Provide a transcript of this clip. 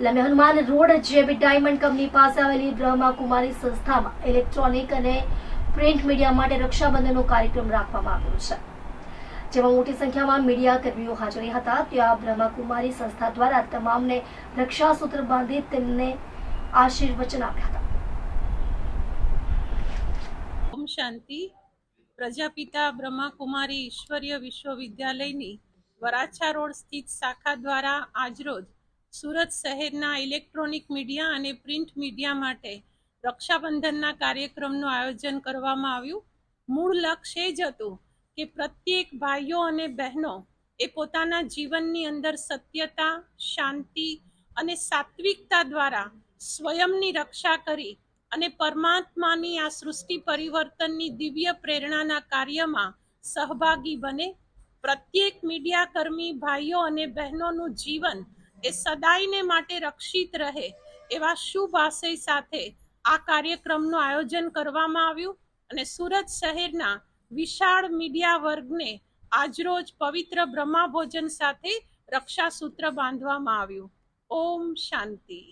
લમે Hanuman road JB diamond company પાસે આવેલી બ્રહ્માકુમારી સંસ્થામાં ઇલેક્ટ્રોનિક અને પ્રિન્ટ મીડિયા માટે રક્ષાબંધનનો કાર્યક્રમ રાખવામાં આવ્યો છે. જેમાં મોટી સંખ્યામાં મીડિયા કર્મીઓ હાજરી હતા. ત્યાં બ્રહ્માકુમારી સંસ્થા દ્વારા તમામને રક્ષાસૂત્ર બાંધી તેમને આશીર્વચન આપ્યા હતા. ઓમ શાંતિ. પ્રજાપિતા બ્રહ્માકુમારી ઈશ્વરીય વિશ્વવિદ્યાલયની વરાછા રોડ સ્થિત શાખા દ્વારા આજરોજ સુરત શહેરના ઇલેક્ટ્રોનિક મીડિયા અને પ્રિન્ટ મીડિયા માટે રક્ષાબંધનના કાર્યક્રમનું આયોજન કરવામાં આવ્યું. મૂળ લક્ષ્ય એ જ હતું કે પ્રત્યેક ભાઈઓ અને બહેનો એ પોતાના જીવનની અંદર સત્યતા, શાંતિ અને સાત્વિકતા દ્વારા સ્વયંની રક્ષા કરી અને પરમાત્માની આ સૃષ્ટિ પરિવર્તનની દિવ્ય પ્રેરણાના કાર્યમાં સહભાગી બને. પ્રત્યેક મીડિયા કર્મી ભાઈઓ અને બહેનોનું જીવન એ સદાયને માટે રક્ષિત રહે એવા શુભ આશય સાથે આ કાર્યક્રમનું આયોજન કરવામાં આવ્યું અને સુરત શહેરના વિશાળ મીડિયા વર્ગને આજરોજ પવિત્ર બ્રહ્મા ભોજન સાથે રક્ષાસૂત્ર બાંધવામાં આવ્યું. ઓમ શાંતિ.